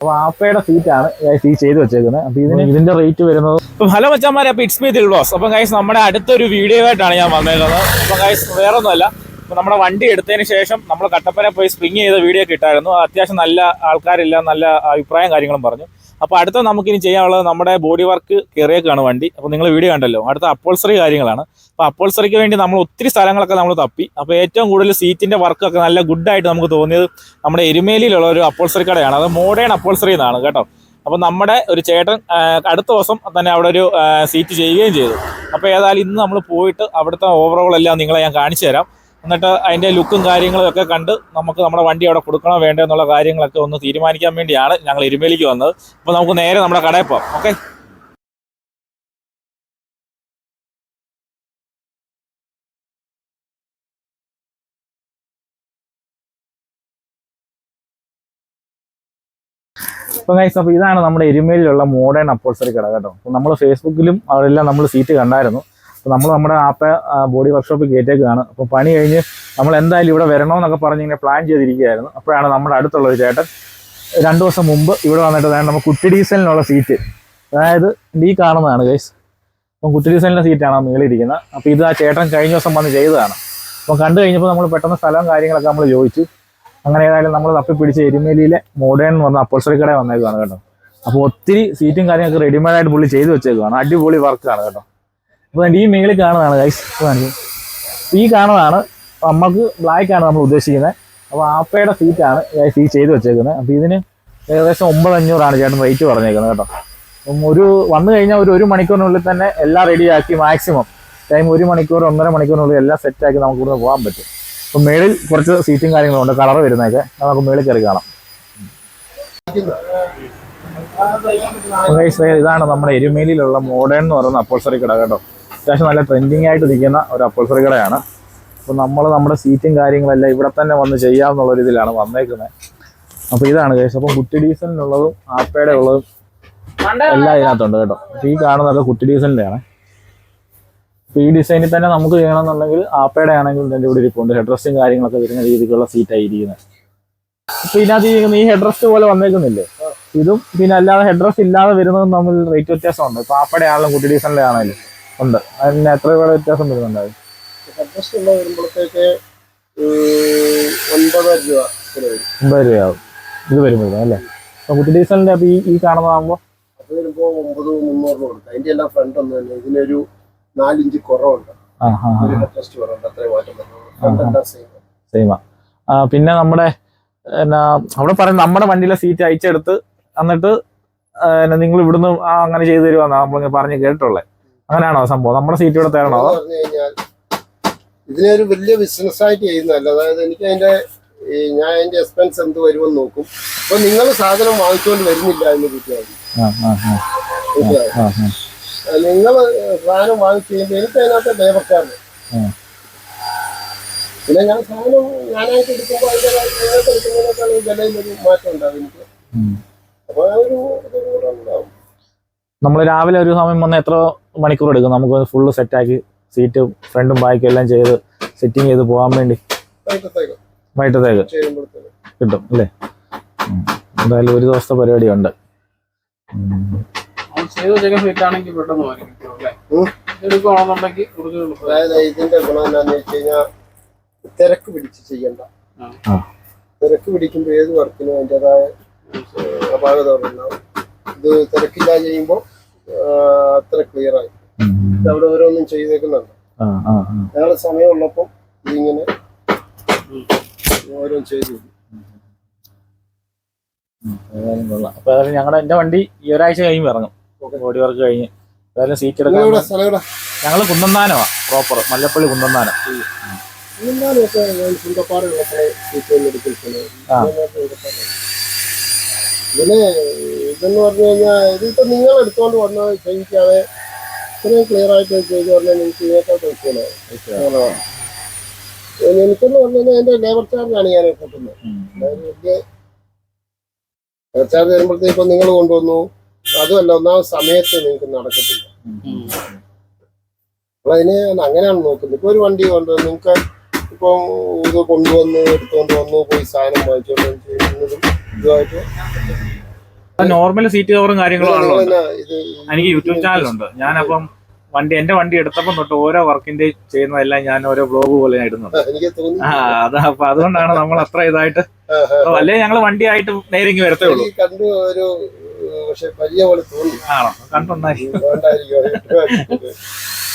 അപ്പൊ ആപ്പയുടെ ആണ് ഈ ചെയ്ത് വെച്ചേക്കുന്നത്. അപ്പൊ ഇതിന് ഇതിന്റെ റേറ്റ് വരുന്നത് ഹലോ മച്ചാമാരെ അപ്പൊ ഇറ്റ്സ് മീ ദിൽവാസ് അപ്പൊ ഗൈസ് നമ്മുടെ അടുത്തൊരു വീഡിയോ ആയിട്ടാണ് ഞാൻ വന്നേക്കുന്നത് അപ്പൊ ഗൈസ് വേറെ ഒന്നുമല്ല അപ്പൊ നമ്മുടെ വണ്ടി എടുത്തതിന് ശേഷം നമ്മൾ കട്ടപ്പന പോയി സ്പ്രിങ് ചെയ്ത വീഡിയോ ഒക്കെ ഇട്ടായിരുന്നു. അത്യാവശ്യം നല്ല ആൾക്കാരില്ല നല്ല അഭിപ്രായം കാര്യങ്ങളും പറഞ്ഞു. അപ്പോൾ അടുത്ത നമുക്കിനി ചെയ്യാനുള്ളത് നമ്മുടെ ബോഡി വർക്ക് കയറിയേക്കാണ് വണ്ടി. അപ്പോൾ നിങ്ങൾ വീഡിയോ കണ്ടല്ലോ. അടുത്ത അപ്പോൾസറി കാര്യങ്ങളാണ്. അപ്പോൾ അപ്പോൾസറിക്ക് വേണ്ടി നമ്മൾ ഒത്തിരി സ്ഥലങ്ങളൊക്കെ നമ്മൾ തപ്പി. അപ്പോൾ ഏറ്റവും കൂടുതൽ സീറ്റിന്റെ വർക്കൊക്കെ നല്ല ഗുഡായിട്ട് നമുക്ക് തോന്നിയത് നമ്മുടെ എരുമേലിയിലുള്ള ഒരു അപ്പോൾസറി കടയാണ്. അത് മോഡേൺ അപ്പോൾസറി എന്നാണ് കേട്ടോ. അപ്പോൾ നമ്മുടെ ഒരു ചേട്ടൻ അടുത്ത ദിവസം തന്നെ അവിടെ ഒരു സീറ്റ് ചെയ്യുകയും ചെയ്തു. അപ്പോൾ ഏതായാലും ഇന്ന് നമ്മൾ പോയിട്ട് അവിടുത്തെ ഓവറോൾ എല്ലാം നിങ്ങളെ ഞാൻ കാണിച്ചു തരാം. എന്നിട്ട് അതിന്റെ ലുക്കും കാര്യങ്ങളും ഒക്കെ കണ്ട് നമുക്ക് നമ്മുടെ വണ്ടി അവിടെ കൊടുക്കണോ വേണ്ടോ എന്നുള്ള കാര്യങ്ങളൊക്കെ ഒന്ന് തീരുമാനിക്കാൻ വേണ്ടിയാണ് ഞങ്ങൾ എരുമേലിക്ക് വന്നത്. അപ്പോൾ നമുക്ക് നേരെ നമ്മുടെ കടയിൽ പോകാം ഓക്കെ? അപ്പം ഗൈസ് അപ്പോൾ ഇതാണ് നമ്മുടെ എരുമേലിലുള്ള മോഡേൺ അപ്പോൾസറി കട കേട്ടോ. അപ്പോൾ നമ്മൾ ഫേസ്ബുക്കിലും അവരെല്ലാം നമ്മൾ സീറ്റ് കണ്ടായിരുന്നു. നമ്മൾ നമ്മുടെ ആപ്പ ബോഡി വർക്ക്ഷോപ്പ് കയറ്റേക്കാണ് അപ്പോൾ പണി കഴിഞ്ഞ് നമ്മൾ എന്തായാലും ഇവിടെ വരണമെന്നൊക്കെ പറഞ്ഞ് ഇങ്ങനെ പ്ലാൻ ചെയ്തിരിക്കുകയായിരുന്നു. അപ്പോഴാണ് നമ്മുടെ അടുത്തുള്ള ഒരു ചേട്ടൻ രണ്ട് ദിവസം മുമ്പ് ഇവിടെ വന്നിട്ട് അതായത് നമ്മൾ കുട്ടി ഡീസലിനുള്ള സീറ്റ് അതായത് ഈ കാണുന്നതാണ് ഗൈസ് അപ്പം കുട്ടി ഡീസലിന്റെ സീറ്റാണ് ആ മേളിരിക്കുന്നത്. അപ്പോൾ ഇത് ആ ചേട്ടൻ കഴിഞ്ഞ ദിവസം വന്ന് ചെയ്തതാണ്. അപ്പോൾ കണ്ടു കഴിഞ്ഞപ്പോൾ നമ്മൾ പെട്ടെന്ന് സ്ഥലവും കാര്യങ്ങളൊക്കെ നമ്മൾ ചോദിച്ചു. അങ്ങനെ ഏതായാലും നമ്മൾ തപ്പിപ്പിടിച്ച് എരുമേലിയിലെ മോഡേൺ എന്ന് പറഞ്ഞ അപ്പോൾസറി വന്നേക്കാണ് കേട്ടോ. അപ്പോൾ ഒത്തിരി സീറ്റും കാര്യങ്ങളൊക്കെ റെഡിമെയ്ഡായിട്ട് പുള്ളി ചെയ്ത് വെച്ചേക്കുവാണ്. അടിപൊളി വർക്കാണ് കേട്ടോ. അപ്പോൾ ഈ മേളിൽ കാണുന്നതാണ് ഗൈസ് ഈ കാണുന്നതാണ്. നമുക്ക് ബ്ലാക്ക് ആണ് നമ്മൾ ഉദ്ദേശിക്കുന്നത് അപ്പോൾ ആപ്പയുടെ സീറ്റാണ് ഗൈസ് ഈ ചെയ്ത് വെച്ചേക്കുന്നത് അപ്പോൾ ഇതിന് ഏകദേശം ഒമ്പത് അഞ്ഞൂറാണ് ചേട്ടൻ റേറ്റ് പറഞ്ഞേക്കുന്നത് കേട്ടോ. അപ്പം ഒരു വന്നു കഴിഞ്ഞാൽ ഒരു ഒരു മണിക്കൂറിനുള്ളിൽ തന്നെ എല്ലാം റെഡിയാക്കി മാക്സിമം ടൈം ഒരു മണിക്കൂർ ഒന്നര മണിക്കൂറിനുള്ളിൽ എല്ലാം സെറ്റാക്കി നമുക്ക് ഇവിടുന്ന് പോകാൻ പറ്റും. അപ്പം മേളിൽ കുറച്ച് സീറ്റും കാര്യങ്ങളുണ്ട് കളർ വരുന്നതൊക്കെ നമുക്ക് മേളിൽ കയറി കാണാം. ഇതാണ് നമ്മുടെ എരുമേലിയിലുള്ള മോഡേൺ എന്ന് പറയുന്ന അപ്പോൾസറി കട കേട്ടോ. അത്യാവശ്യം നല്ല ട്രെൻഡിങ് ആയിട്ട് നിൽക്കുന്ന ഒരു അപ്പോൾസറി കടയാണ്. അപ്പോൾ നമ്മൾ നമ്മുടെ സീറ്റും കാര്യങ്ങളെല്ലാം ഇവിടെ തന്നെ വന്ന് ചെയ്യാമെന്നുള്ള ഒരു ഇതിലാണ് വന്നേക്കുന്നത് അപ്പോൾ ഇതാണ് കേസ് അപ്പം കുട്ടി ഡീസലിനുള്ളതും ആപ്പയുടെ ഉള്ളതും എല്ലാം ഇതിനകത്തുണ്ട് കേട്ടോ. അപ്പോൾ ഈ കാണുന്നതൊക്കെ കുട്ടി ഡീസലിന്റെയാണ് അപ്പോൾ ഈ ഡിസൈനിൽ തന്നെ നമുക്ക് ചെയ്യണമെന്നുണ്ടെങ്കിൽ ആപ്പയുടെ ആണെങ്കിലും ഇതിന്റെ കൂടെ ഇരിപ്പുണ്ട്. ഹെഡ് റെസ്റ്റും കാര്യങ്ങളൊക്കെ വരുന്ന രീതിക്കുള്ള സീറ്റായി ഇരിക്കുന്നത് അപ്പോൾ ഇതിനകത്ത് ഈ ഹെഡ് റെസ്റ്റ് പോലെ വന്നേക്കുന്നില്ലേ? ഇതും പിന്നെ അല്ലാതെ ഹെഡ് റെസ്റ്റ് ഇല്ലാതെ വരുന്നതും തമ്മിൽ റേറ്റ് വ്യത്യാസമുണ്ട്. ഇപ്പോൾ ആപ്പയുടെ ആണെങ്കിലും കുട്ടി ഡീസലിന്റെ ആണെങ്കിലും. ഉണ്ട്. അതിന് എത്ര രൂപയുടെ വ്യത്യാസം വരുന്നുണ്ട്? അത്? അഡ്ജസ്റ്റ് ഉള്ള വരുമ്പോഴത്തേക്ക് ഒൻപത് രൂപ ഒമ്പത് രൂപയാവും. ഇത് വരുമ്പോഴത്തേക്കും അല്ലേ? കുട്ടി ഡീസലിന്റെ അപ്പോൾ ഈ ഈ കാണുന്നതാകുമ്പോൾ അത് വരുമ്പോൾ ഒമ്പത് മുന്നൂറ് കൊടുക്കും. അതിന്റെ എല്ലാം ഫ്രണ്ട് ഒന്നും തന്നെ. ഇതിനൊരു നാലിഞ്ച് കുറവുണ്ട്. ഒരു അത്രയും മാറ്റം സെയിമാ പിന്നെ നമ്മുടെ എന്നാ അവിടെ പറയുന്നത് നമ്മുടെ വണ്ടിയിലെ സീറ്റ് അയച്ചെടുത്ത് എന്നിട്ട് നിങ്ങൾ ഇവിടുന്ന് അങ്ങനെ ചെയ്തു തരുവാന്നാ നമ്മളിങ്ങനെ പറഞ്ഞ് കേട്ടിട്ടുള്ളത് അങ്ങനെയാണോ സംഭവം? നമ്മുടെ സീറ്റ് ഇവിടെ തരണോ അതോ പറഞ്ഞു കഴിഞ്ഞാൽ ഇതിനൊരു വലിയ ബിസിനസ് ആയിട്ട് ചെയ്യുന്നതല്ല. അതായത് എനിക്ക് അതിന്റെ ഈ ഞാൻ അതിന്റെ എക്സ്പെൻസ് എന്ത് വരുമെന്ന് നോക്കും. അപ്പൊ നിങ്ങൾ സാധനം വാങ്ങിച്ചുകൊണ്ട് വരുന്നില്ല എന്ന് കിട്ടിയാൽ ആ ആ ആ. ആ ആ. നിങ്ങൾ സാധനം വാങ്ങിച്ചു കഴിയുമ്പോൾ എനിക്ക് അതിനകത്ത് ലേബർ ചാർജ്. പിന്നെ ഞാൻ സാധനം ഞാനായിട്ട് എടുക്കുമ്പോൾ അതിന്റെ നിങ്ങൾക്ക് എടുക്കുന്നതിനേക്കാൾ വിലയിൽ ഒരു മാറ്റം ഉണ്ടാവും എനിക്ക്. ഉം. ആ ഒരു ഇത് കൂടെ ഉണ്ടാവും. നമ്മൾ രാവിലെ ഒരു സമയം വന്ന് എത്ര മണിക്കൂർ എടുക്കും. നമുക്ക് ഫുള്ള് സെറ്റാക്കി സീറ്റ് ഫ്രണ്ടും ബാക്കും എല്ലാം ചെയ്ത് സെറ്റിങ് ചെയ്ത് പോകാൻ വേണ്ടി വൈകിട്ടത്തേക്ക്. കിട്ടും അല്ലേ? എന്തായാലും ഒരു ദിവസത്തെ പരിപാടിയുണ്ട്. ഉം. അവൻ ചെയ്ത് വെച്ചേക്കുന്ന ഫിറ്റ് ആണെങ്കിൽ പെട്ടെന്ന് വാങ്ങിക്കും അല്ലേ? ഉം. എടുക്കുകയാണെന്നുണ്ടെങ്കിൽ കുറച്ച് എളുപ്പം. അതായത് ഇതിന്റെ ഗുണം എന്താണെന്ന് വെച്ച് കഴിഞ്ഞാൽ തിരക്ക് പിടിച്ച് ചെയ്യണ്ട. തിരക്ക് പിടിക്കുമ്പോൾ ഏത് വർക്കിനും അതിന്റെതായ അപാകതകളുണ്ടാവും ഇത് തിരക്കില്ലാതെ ചെയ്യുമ്പോൾ അത്ര ക്ലിയർ ആയി. അവിടെ ഓരോന്നും ചെയ്തേക്കുന്നുണ്ട്. ഞങ്ങൾ സമയമുള്ളപ്പം ഇതിങ്ങനെ ഓരോന്നും ചെയ്തു. കൊള്ളാം. അപ്പൊ ഏതായാലും ഞങ്ങളുടെ എന്റെ വണ്ടി ഈ ഒരാഴ്ച കഴിയുമ്പോൾ ഇറങ്ങും. ബോഡി വർക്ക് കഴിഞ്ഞ്. ഏതായാലും സീറ്റ് എടുക്കാൻ ഞങ്ങൾ ഞങ്ങൾ കുന്നന്താനമാ പ്രോപ്പർ മല്ലപ്പള്ളി കുന്നന്താനം. ആ. ഇതിന് ഇതെന്ന് പറഞ്ഞു കഴിഞ്ഞാൽ ഇതിപ്പോൾ നിങ്ങൾ എടുത്തുകൊണ്ട് വന്ന് ചെയ്യിക്കാതെ ഇത്രയും ക്ലിയർ ആയിട്ട് ചെയ്ത് പറഞ്ഞാൽ നിങ്ങൾക്ക് ഇതിനേക്കാൾ പൈസ എനിക്കെന്ന് പറഞ്ഞു കഴിഞ്ഞാൽ എന്റെ ലേബർ ചാർജാണ് ഞാൻ കൂട്ടുന്നത്. അതായത് വലിയ ലേബർ ചാർജ് വരുമ്പോഴത്തേക്കും നിങ്ങൾ കൊണ്ടുവന്നു. അതുമല്ല ഒന്നാമത് സമയത്ത് നിങ്ങൾക്ക് നടക്കത്തില്ല. അപ്പോൾ അതിനെ അങ്ങനെയാണ് നോക്കുന്നത്. ഇപ്പൊ ഒരു വണ്ടി കൊണ്ടുവന്ന് നിങ്ങൾക്ക് ഇപ്പം ഇത് കൊണ്ടുവന്ന് എടുത്തുകൊണ്ട് വന്നു പോയി സാധനം വാങ്ങിച്ചുകൊണ്ട് ചെയ്യുന്നതും ഇതുമായിട്ട് നോർമൽ സീറ്റ് കവറും കാര്യങ്ങളും ആണല്ലോ എനിക്ക് യൂട്യൂബ് ചാനലുണ്ട് ഞാനപ്പം വണ്ടി എന്റെ വണ്ടി എടുത്തപ്പം തൊട്ട് ഓരോ വർക്കിന്റെ ചെയ്യുന്നതെല്ലാം ഞാൻ ഓരോ ബ്ലോഗ് പോലെ ഇടുന്നത് ഇടുന്നുണ്ട്. ആ, അതാ അപ്പൊ അതുകൊണ്ടാണ് നമ്മൾ അത്ര ഇതായിട്ട്. അല്ലേ ഞങ്ങൾ വണ്ടിയായിട്ട് ഇങ്ങ് വരത്തേ ഉള്ളൂ. കണ്ടു ഒരു പക്ഷെ വലിയ പോലെ തോന്നി. ആണോ? കണ്ടുണ്ടായി വേണ്ടായിരിക്കും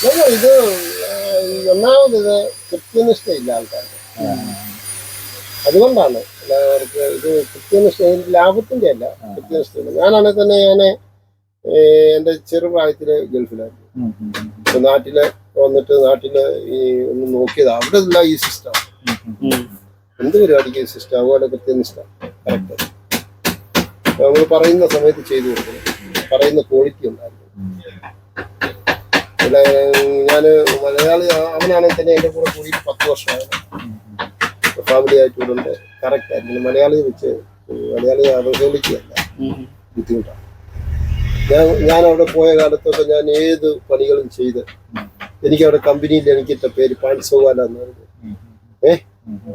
ഞാൻ ഇത് ഒന്നാമത് ഇത് കൃത്യനിഷ്ഠയില്ല ആൾക്കാർക്ക്. അതുകൊണ്ടാണ്. എല്ലാവർക്കും ഇത് കൃത്യനിഷ്ഠ ലാഭത്തിന്റെ അല്ല കൃത്യനിഷ്ഠ ഞാനാണെങ്കിൽ തന്നെ ഞാൻ എന്റെ ചെറുപ്രായത്തിൽ ഗൾഫിലായിരുന്നു. നാട്ടിൽ വന്നിട്ട് നാട്ടിൽ ഈ ഒന്ന് നോക്കിയത്. അവിടെ ഇല്ല ഈ സിസ്റ്റം. എന്ത് പരിപാടിക്ക് ഈ സിസ്റ്റം അതുപോലെ കൃത്യനിഷ്ഠ. കറക്റ്റ് നമ്മൾ പറയുന്ന സമയത്ത് ചെയ്തു കൊടുക്കണം. പറയുന്ന ക്വാളിറ്റി ഉണ്ടായിരുന്നു. പിന്നെ ഞാൻ മലയാളി അവനാണെങ്കിൽ തന്നെ എന്റെ കൂടെ കൂടി പത്ത് വർഷമായിരുന്നു ഫാമിലി ആയിട്ടുണ്ട് കറക്റ്റ് ആയിരുന്നു മലയാളി വെച്ച് മലയാളി അവഹേളിക്കുകയല്ല. ബുദ്ധിമുട്ടാണ്. ഞാൻ ഞാൻ അവിടെ പോയ കാലത്തൊക്കെ ഞാൻ ഏത് പണികളും ചെയ്ത് എനിക്ക് അവിടെ കമ്പനിയിൽ എനിക്കിട്ട പേര് പാൻസോവാല എന്ന് പറഞ്ഞു. ഏ?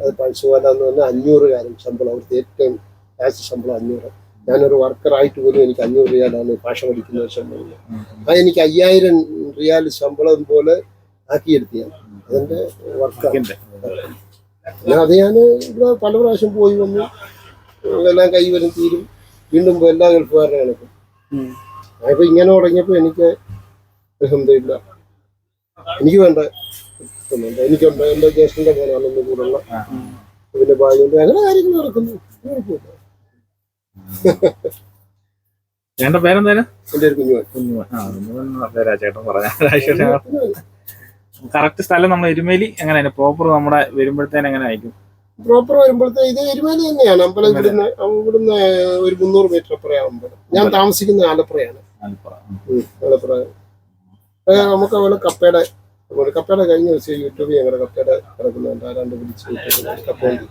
അത് പാൻസോവാല എന്ന് പറഞ്ഞാൽ അഞ്ഞൂറുകാരൻ ശമ്പളം. അവിടുത്തെ ഏറ്റവും ക്യാഷ് ശമ്പളം അഞ്ഞൂറ്. ഞാനൊരു വർക്കറായിട്ട് പോലും എനിക്ക് അഞ്ഞൂറ് റിയാലാണ് ഭാഷ പഠിക്കുന്ന ശമ്പളം. അത് എനിക്ക് അയ്യായിരം റിയാൽ ശമ്പളം പോലെ ആക്കിയെടുത്തിയാണ് അതെന്റെ വർക്കാണ് ഇതിന്റെ. അത് ഞാൻ ഇവിടെ പല പ്രാവശ്യം പോയി വന്നു. എല്ലാം കൈവരും തീരും. വീണ്ടും എല്ലാ ഗൾഫുകാരുടെ കണക്കും അപ്പൊ ഇങ്ങനെ തുടങ്ങിയപ്പോ എനിക്ക് ഇല്ല എനിക്ക് വേണ്ട. എനിക്കുണ്ട് എന്റെ ജ്യേഷ്ഠന്റെ പോലാണ് ഒന്നും കൂടെ ഉള്ള ആ. പിന്നെ ഭാഗ്യമുണ്ട് അങ്ങനെ കാര്യങ്ങൾ നടക്കുന്നു. എന്റെ പേരെന്തായാലും എന്റെ ഒരു കുഞ്ഞു കുഞ്ഞുമോൻ. ആ, കുഞ്ഞുമോൻ ചേട്ടൻ പറഞ്ഞ കറക്റ്റ് സ്ഥലം നമ്മൾ എരുമേലി എങ്ങനെയാണ്? പ്രോപ്പർ നമ്മുടെ വരുമ്പോഴത്തേന് എങ്ങനെ ആയിരിക്കും? പ്രോപ്പർ വരുമ്പോഴത്തെ ഇത് എരുമേലി തന്നെയാണ്. അമ്പലം ഇവിടുന്ന് ഇവിടുന്ന് ഒരു മുന്നൂറ് മീറ്റർ അമ്പലം ഞാൻ താമസിക്കുന്ന ആലപ്പുഴയാണ്. ആലപ്പുഴ. നമുക്ക് അവിടെ കപ്പയുടെ കപ്പയുടെ കഴിഞ്ഞ ദിവസം യൂട്യൂബിൽ ഞങ്ങളുടെ കപ്പയുടെ കിടക്കുന്നുണ്ട് ആരാണ്ട് പിടിച്ച് കപ്പോണ്ടി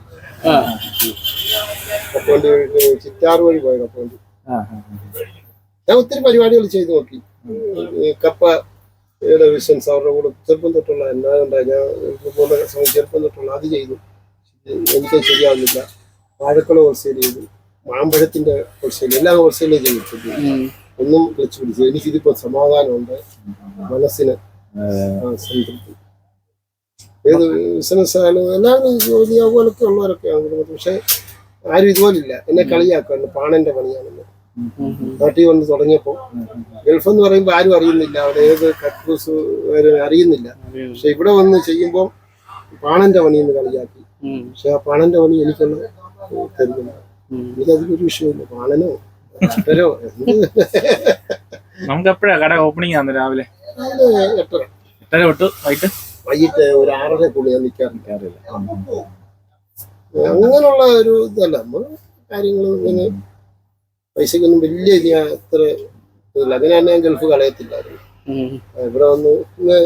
കപ്പോണ്ടി ചിറ്റാറ് വഴി ചിറ്റാർ വഴി പോയ കപ്പോണ്ടി. ഞാൻ ഒത്തിരി പരിപാടികൾ ചെയ്തു നോക്കി. ഈ കപ്പയുടെ ബിസിനസ് അവരുടെ കൂടെ ചെറുപ്പം തൊട്ടുള്ള എന്നാ ഉണ്ടായി. ഞാൻ പോകുന്ന സമയം ചെറുപ്പം തൊട്ടുള്ള അത് ചെയ്തു. എനിക്ക് ശരിയാവുന്നില്ല. വാഴക്കുള ഹോൾസെയിൽ ചെയ്തു. മാമ്പഴത്തിന്റെ ഹോൾസെയിൽ എല്ലാ ഹോൾസെയിൽ ചെയ്തിട്ടുണ്ട് ഒന്നും ക്ലച്ച് പിടിച്ചു എനിക്കിതിപ്പോ സമാധാനമുണ്ട്. മനസ്സിന് സംതൃപ്തി. ഏത് ബിസിനസ് ആയാലും എല്ലാവരും ജോലി അതുപോലൊക്കെ ഉള്ളവരൊക്കെയാണ്. പക്ഷെ ആരും ഇതുപോലില്ല. എന്നെ കളിയാക്കാണ് പാണന്റെ പണിയാണെന്ന്. നാട്ടിൽ വന്ന് തുടങ്ങിയപ്പോൾ ഗൾഫ് എന്ന് പറയുമ്പോൾ ആരും അറിയുന്നില്ല. അവിടെ ഏത് കക്കൂസ് അറിയുന്നില്ല. പക്ഷെ ഇവിടെ വന്ന് ചെയ്യുമ്പോൾ പാണന്റെ പണി എന്ന് കളിയാക്കി. പക്ഷെ ആ പാണന്റെ പണി എനിക്കൊന്ന് തരുന്നില്ല. എനിക്കതിലൊരു വിഷയമില്ല പാണനോ എന്ത്? നമുക്ക് എപ്പോഴാ കട ഓപ്പണിംഗ് ആണ് രാവിലെ. എട്ടര. എട്ടര തൊട്ട് വൈകിട്ട്? വൈകിട്ട് ഒരു ആറരക്കുള്ളിൽ ഞാൻ നിൽക്കാറില്ല അങ്ങനെയുള്ള ഒരു ഇതല്ല. നമ്മൾ കാര്യങ്ങൾ ഇങ്ങനെ പൈസക്കൊന്നും വലിയ ഇത് ഞാൻ അത്ര ഇതില്ല അതിനെ തന്നെ ഞാൻ ഗൾഫ് കളയത്തില്ലായിരുന്നു. ഇവിടെ വന്ന് ഇന്ന്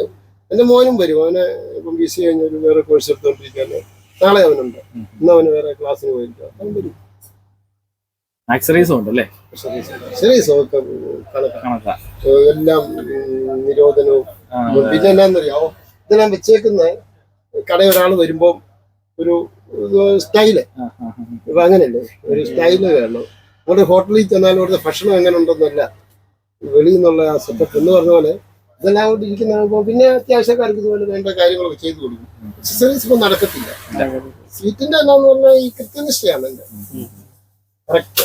എന്റെ മോനും വരും. അവനെ ഇപ്പം ബി സി കഴിഞ്ഞ ഒരു വേറെ കോഴ്സ് എടുത്തോണ്ടിരിക്കാൻ നാളെ അവനുണ്ട്. ഇന്ന് അവന് വേറെ ക്ലാസ്സിന് പോയിരിക്കാം. അവൻ വരും. ആക്സറീസും ഉണ്ട്. അല്ലേ കണക്കാണ് എല്ലാം നിരോധനവും. പിന്നെ എന്നാന്നറിയാമോ ഇതെല്ലാം വെച്ചേക്കുന്ന കട ഒരാൾ വരുമ്പോ ഒരു സ്റ്റൈൽ. ഇപ്പൊ അങ്ങനെയല്ലേ? ഒരു സ്റ്റൈൽ വേണം. നമ്മുടെ ഹോട്ടലിൽ ചെന്നാൽ അവിടുത്തെ ഭക്ഷണം എങ്ങനെ ഉണ്ടെന്നല്ല വെളിയിൽ നിന്നുള്ള ആ സെറ്റപ്പ് എന്ന് പറഞ്ഞ പോലെ ഇതെല്ലാം കൊണ്ട് ഇരിക്കുന്ന പിന്നെ അത്യാവശ്യക്കാർക്ക് ഇതുപോലെ വേണ്ട കാര്യങ്ങളൊക്കെ ചെയ്തു കൊടുക്കും. എക്സസൈസ് ഇപ്പൊ നടക്കത്തില്ല. സീറ്റിന്റെ എന്നാന്ന് പറഞ്ഞാൽ ഈ കൃത്യനിഷ്ഠയാണ് എന്റെ കറക്റ്റ്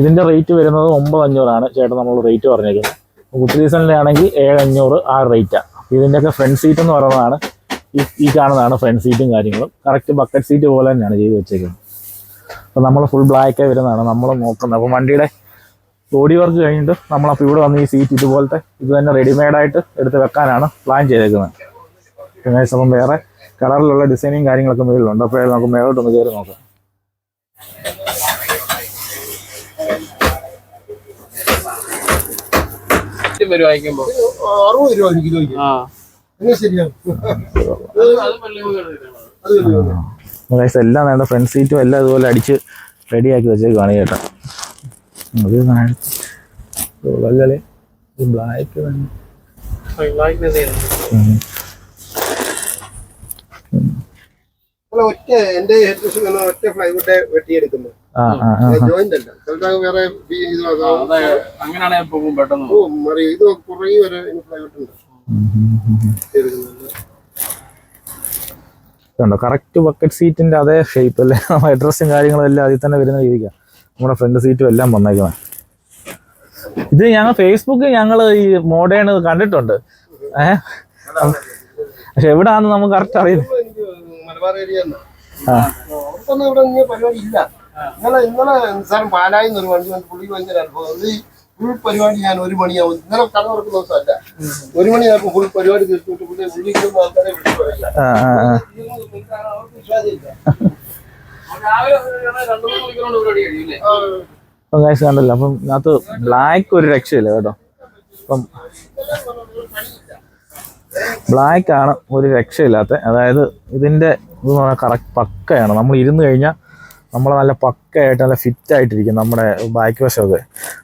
ഇതിന്റെ റേറ്റ് വരുന്നത് ഒമ്പത് അഞ്ഞൂറാണ്. ചേട്ടൻ നമ്മൾ റേറ്റ് പറഞ്ഞേക്കുന്നത്. കുട്ടി സീസണിലെ ആണെങ്കിൽ ഏഴ് അഞ്ഞൂറ് ആ റേറ്റാണ് ഇതിന്റെയൊക്കെ ഫ്രണ്ട് സീറ്റ് എന്ന് പറയുന്നതാണ് ഈ കാണുന്നതാണ് ഫ്രണ്ട് സീറ്റും കാര്യങ്ങളും. കറക്റ്റ് ബക്കറ്റ് സീറ്റ് പോലെ തന്നെയാണ് ചെയ്ത് വെച്ചേക്കുന്നത്. അപ്പോൾ നമ്മൾ ഫുൾ ബ്ലാക്ക് വരുന്നതാണ്. നമ്മൾ നോക്കുന്നത്. അപ്പോൾ വണ്ടിയുടെ ബോഡി വർക്ക് കഴിഞ്ഞിട്ട് നമ്മൾ നമ്മളപ്പോൾ ഇവിടെ വന്ന് ഈ സീറ്റ് ഇതുപോലത്തെ ഇത് തന്നെ റെഡിമെയ്ഡായിട്ട് എടുത്ത് വെക്കാനാണ് പ്ലാൻ ചെയ്തേക്കുന്നത്. പിന്നെ അപ്പം വേറെ കളറിലുള്ള ഡിസൈനും കാര്യങ്ങളൊക്കെ മുകളിലുണ്ട് അപ്പോൾ നമുക്ക് മേലോട്ടൊന്ന് കയറി നോക്കാം. അറുപത് രൂപ ഒരു കിലോയ്ക്ക്. ശരിയാണ്. ഗൈസ് എല്ലാം വേണ്ട ഫ്രണ്ട് സീറ്റും എല്ലാം ഇതുപോലെ അടിച്ച് റെഡിയാക്കി വെച്ചേക്കാണ് ചേട്ടാ അത് വളരെ ബ്ലാക്ക് ഒറ്റ എന്റെ ഹെഡ് ഒറ്റ ഫ്ലൈവുഡ് വെട്ടിയെടുക്കുന്നത് ജോയിന്റ് അല്ല. വേറെ അങ്ങനെയാണെങ്കിൽ പോകും പെട്ടെന്ന് ഓ മറി ഇത് കുറേ വരെ ഫ്ലൈവുഡ് ഉണ്ട്. കണ്ടോ? കറക്റ്റ് ബക്കറ്റ് സീറ്റിന്റെ അതേ ഷേപ്പ് അല്ലേ? അഡ്രസ്സും കാര്യങ്ങളും എല്ലാം അതിൽ തന്നെ വരുന്ന രീതിക്കാണ് നമ്മുടെ ഫ്രണ്ട് സീറ്റും എല്ലാം വന്നേക്കുന്നത് ഇത് ഞങ്ങൾ ഫേസ്ബുക്കിൽ ഞങ്ങൾ ഈ മോഡേൺ കണ്ടിട്ടുണ്ട്. ഏഹ് പക്ഷെ എവിടാന്ന് നമുക്ക് കറക്റ്റ് അറിയില്ല. ഇന്നലെ ഇന്നലെ നിസ്സാരം പാലായി ഒരു വണ്ടി വന്ന് പുള്ളി ഭയങ്കര അനുഭവം. അത് ഫുൾ പരിപാടി ഞാൻ ഒരു മണിയാവും. ഇന്നലെ കട തുറക്കുന്ന ദിവസമല്ല. ഒരു ഫുൾ പരിപാടി തീർത്തിട്ട് പുള്ളി ആൾക്കാരെ വിളിച്ചു പറയില്ല. അപ്പം കാശ് കണ്ടല്ലോ അപ്പം ഇതിനകത്ത് ബ്ലാക്ക് ഒരു രക്ഷയില്ല കേട്ടോ. അപ്പം ബ്ലാക്ക് ആണ് ഒരു രക്ഷയില്ലാത്ത അതായത് ഇതിന്റെ ഇത് കറക്റ്റ് പക്കയാണ്. നമ്മൾ ഇരുന്ന് കഴിഞ്ഞാൽ നമ്മൾ നല്ല പക്കയായിട്ട് നല്ല ഫിറ്റ് ആയിട്ടിരിക്കും നമ്മുടെ ബാക്ക് വശമൊക്കെ.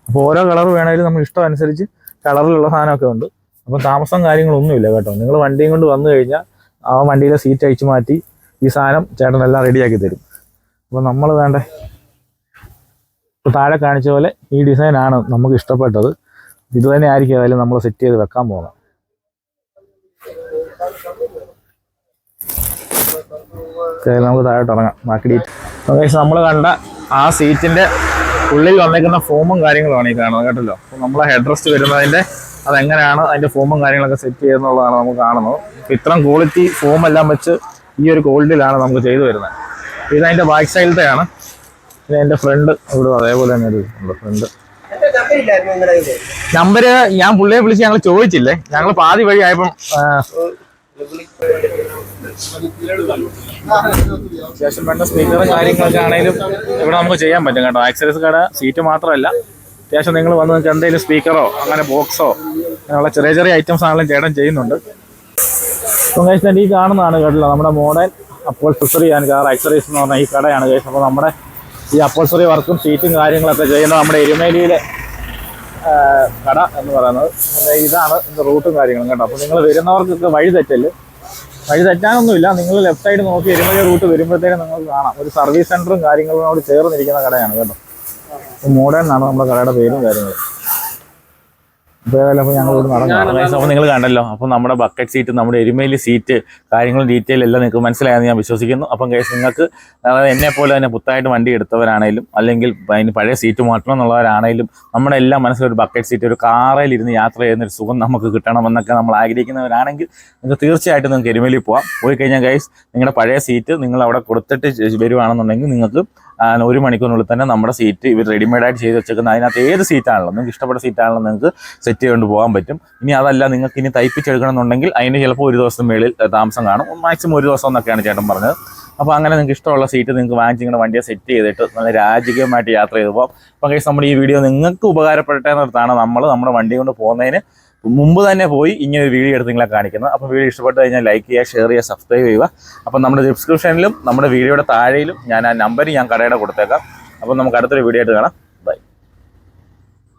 അപ്പോൾ ഓരോ കളർ വേണമെങ്കിലും നമ്മൾ ഇഷ്ടം അനുസരിച്ച് കളറിലുള്ള സാധനമൊക്കെ ഉണ്ട്. അപ്പോൾ താമസം കാര്യങ്ങളൊന്നുമില്ല കേട്ടോ. നിങ്ങൾ വണ്ടിയും കൊണ്ട് വന്നു കഴിഞ്ഞാൽ ആ വണ്ടിയിലെ സീറ്റ് അഴിച്ചു മാറ്റി ഈ സാധനം ചേട്ടനെല്ലാം റെഡിയാക്കി തരും. അപ്പോൾ നമ്മൾ വേണ്ട താഴെ കാണിച്ച പോലെ ഈ ഡിസൈൻ ആണ് നമുക്ക് ഇഷ്ടപ്പെട്ടത്. ഇത് തന്നെ ആയിരിക്കും അതായത് നമ്മൾ സെറ്റ് ചെയ്ത് വെക്കാൻ പോകുന്നത്. നമുക്ക് താഴോട്ട് ഇറങ്ങാം. ബാക്കി ഡീറ്റെയിൽ നമ്മൾ കണ്ട ആ സീറ്റിന്റെ ഉള്ളിൽ വന്നേക്കുന്ന ഫോമും കാര്യങ്ങളുമാണ് ഈ കാണുന്നത് കേട്ടല്ലോ. അപ്പോൾ നമ്മളെ ഹെഡ് റെസ്റ്റ് വരുന്നതിന്റെ അതെങ്ങനെയാണ് അതിന്റെ ഫോമും കാര്യങ്ങളൊക്കെ സെറ്റ് ചെയ്യുന്നുള്ളതാണ് നമുക്ക് കാണുന്നത്. ഇത്രയും ക്വാളിറ്റി ഫോം എല്ലാം വെച്ച് ഈ ഒരു ക്വാളിറ്റിയിലാണ് നമുക്ക് ചെയ്തു വരുന്നത്. ഇത് അതിന്റെ ബാക്ക് സൈഡിലത്തെയാണ് പിന്നെ എന്റെ ഫ്രണ്ട് ഇവിടെ അതേപോലെ തന്നെ ഒരു ഫ്രണ്ട് എന്റെ. നമ്പര് ഞാൻ പുള്ളിയെ വിളിച്ച് ഞങ്ങൾ ചോദിച്ചില്ലേ? ഞങ്ങൾ പാതി വഴി ആയപ്പം ശേഷം വേണ്ട സ്പീക്കറും കാര്യങ്ങളൊക്കെ ആണെങ്കിലും ഇവിടെ നമുക്ക് ചെയ്യാൻ പറ്റും കേട്ടോ. ആക്സറീസ് കട സീറ്റ് മാത്രമല്ല. അത്യാവശ്യം നിങ്ങൾ വന്ന് നിങ്ങൾക്ക് എന്തെങ്കിലും സ്പീക്കറോ അങ്ങനെ ബോക്സോ അങ്ങനെയുള്ള ചെറിയ ചെറിയ ഐറ്റംസ് ആണെങ്കിലും ചേട്ടൻ ചെയ്യുന്നുണ്ട്. കഴിച്ച് ഈ കാണുന്നതാണ് കേട്ടില്ല. നമ്മുടെ മോഡേൺ അപ്പോൾസറി ആൻഡ് കാർ ആക്സറീസ് എന്ന് പറഞ്ഞ ഈ കടയാണ് കേസ് അപ്പോൾ നമ്മുടെ ഈ അപ്പോൾസറി വർക്കും സീറ്റും കാര്യങ്ങളൊക്കെ ചെയ്യുന്ന നമ്മുടെ എരുമേലിയിലെ കട എന്ന് പറയുന്നത്. ഇതാണ് ഇതിന്റെ റൂട്ടും കാര്യങ്ങളും കേട്ടോ. അപ്പോൾ നിങ്ങൾ വരുന്നവർക്കൊക്കെ വഴി തെറ്റൽ. വഴി തെറ്റാനൊന്നുമില്ല. നിങ്ങൾ ലെഫ്റ്റ് സൈഡ് നോക്കി എരുമേലി റൂട്ട് വരുമ്പോഴത്തേനും നിങ്ങൾക്ക് കാണാം. ഒരു സർവീസ് സെന്ററും കാര്യങ്ങളോട് ചേർന്നിരിക്കുന്ന കടയാണ് കേട്ടോ. മോഡേൺ ആണ് നമ്മുടെ കടയുടെ പേരും കാര്യങ്ങളും. അപ്പോൾ നിങ്ങൾ കണ്ടല്ലോ. അപ്പോൾ നമ്മുടെ ബക്കറ്റ് സീറ്റ് നമ്മുടെ എരുമയിലെ സീറ്റ് കാര്യങ്ങളും ഡീറ്റെയിൽ എല്ലാം നിങ്ങൾക്ക് മനസ്സിലായെന്ന് ഞാൻ വിശ്വസിക്കുന്നു. അപ്പം കേസ് നിങ്ങൾക്ക് അതായത് എന്നെ പോലെ തന്നെ പുത്തായിട്ട് വണ്ടി എടുത്തവരാണേലും അല്ലെങ്കിൽ അതിന് പഴയ സീറ്റ് മാറ്റണം എന്നുള്ളവരാണേലും നമ്മുടെ എല്ലാം മനസ്സിലൊരു ബക്കറ്റ് സീറ്റ് ഒരു കാറിൽ ഇരുന്ന് യാത്ര ചെയ്യുന്ന ഒരു സുഖം നമുക്ക് കിട്ടണമെന്നൊക്കെ നമ്മൾ ആഗ്രഹിക്കുന്നവരാണെങ്കിൽ നിങ്ങൾക്ക് തീർച്ചയായിട്ടും നിങ്ങൾക്ക് എരുമയിൽ പോവാം. പോയി കഴിഞ്ഞാൽ ഗൈസ് നിങ്ങളുടെ പഴയ സീറ്റ് നിങ്ങൾ അവിടെ കൊടുത്തിട്ട് വരുവാണെന്നുണ്ടെങ്കിൽ നിങ്ങൾക്ക് ഒരു മണിക്കൂറിനുള്ളിൽ തന്നെ നമ്മുടെ സീറ്റ് ഇവർ റെഡിമെയ്ഡായിട്ട് ചെയ്ത് വെച്ചേക്കുന്ന അതിനകത്ത് ഏത് സീറ്റാണല്ലോ? നിങ്ങൾക്ക് ഇഷ്ടപ്പെട്ട സീറ്റാണല്ലോ നിങ്ങൾക്ക് സെറ്റ് ചെയ്തുകൊണ്ട് പോകാൻ പറ്റും. ഇനി അതല്ല നിങ്ങൾക്ക് ഇനി തയ്പ്പിച്ചെടുക്കണം എന്നുണ്ടെങ്കിൽ അതിന് ചിലപ്പോൾ ഒരു ദിവസം മേളിൽ താമസം കാണും. മാക്സിമം ഒരു ദിവസം എന്നൊക്കെയാണ് ചേട്ടൻ പറഞ്ഞത്. അപ്പോൾ അങ്ങനെ നിങ്ങൾക്ക് ഇഷ്ടമുള്ള സീറ്റ് നിങ്ങൾക്ക് വാങ്ങിച്ച് നിങ്ങളുടെ വണ്ടിയെ സെറ്റ് ചെയ്തിട്ട് നല്ല രാജകീയമായിട്ട് യാത്ര ചെയ്ത് പോകാം. അപ്പോൾ കഴിഞ്ഞാൽ നമ്മുടെ ഈ വീഡിയോ നിങ്ങൾക്ക് ഉപകാരപ്പെടട്ടെ എന്നിടത്താണ് നമ്മൾ നമ്മുടെ വണ്ടി കൊണ്ട് പോകുന്നതിന് മുമ്പ് തന്നെ പോയി ഇങ്ങനെ ഒരു വീഡിയോ എടുത്ത് നിങ്ങളെ കാണിക്കുന്നത്. അപ്പോൾ വീഡിയോ ഇഷ്ടപ്പെട്ട് കഴിഞ്ഞാൽ ലൈക്ക് ചെയ്യുക ഷെയർ ചെയ്യുക സബ്സ്ക്രൈബ് ചെയ്യുക. അപ്പം നമ്മുടെ ഡിസ്ക്രിപ്ഷനിലും നമ്മുടെ വീഡിയോയുടെ താഴെയിലും ഞാൻ ആ നമ്പർ ഞാൻ കടയുടെ കൊടുത്തേക്കാം. അപ്പം നമുക്ക് അടുത്തൊരു വീഡിയോ ആയിട്ട് കാണാം.